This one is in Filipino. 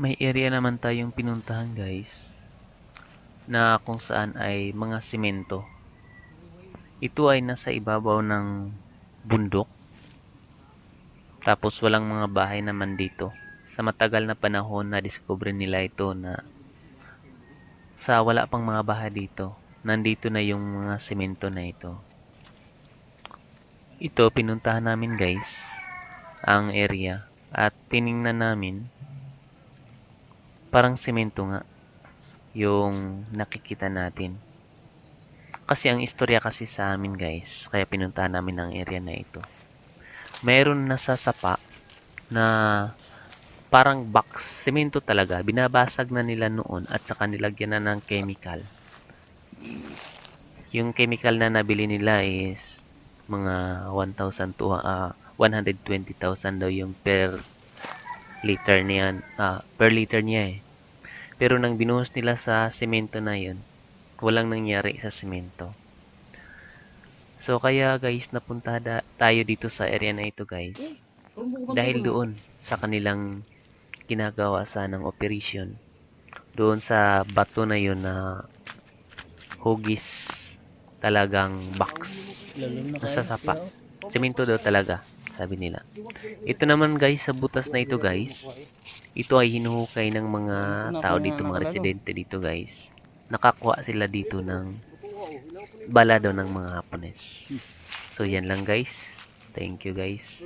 May area naman tayong pinuntahan guys na kung saan ay mga simento. Ito ay nasa ibabaw ng bundok. Tapos walang mga bahay naman dito. Sa matagal na panahon na discover nila ito na sa wala pang mga bahay dito, nandito na yung mga simento na ito. Ito pinuntahan namin guys ang area at tiningnan namin parang simento nga yung nakikita natin. Kasi ang istorya kasi sa amin guys, kaya pinuntahan namin ang area na ito. Mayroon na sa sapa na parang box, semento talaga. Binabasag na nila noon at saka nilagyan na ng chemical. Yung chemical na nabili nila is mga 1,000 to ah, 120,000 daw yung per liter niyan. Ah, per liter niya eh. Pero nang binuhos nila sa semento na yun, walang nangyari sa semento. So kaya guys, napunta da- tayo dito sa area na ito guys. Dahil doon sa kanilang ginagawa sa ng operation. Doon sa bato na yun na hugis talagang box. Nasa sapa. Semento daw talaga, sabi nila. Ito naman guys, sa butas na ito guys, ito ay hinuhukay ng mga tao dito, mga residente dito guys. Nakakuha sila dito ng balado ng mga Hapones. So yan lang guys. Thank you guys.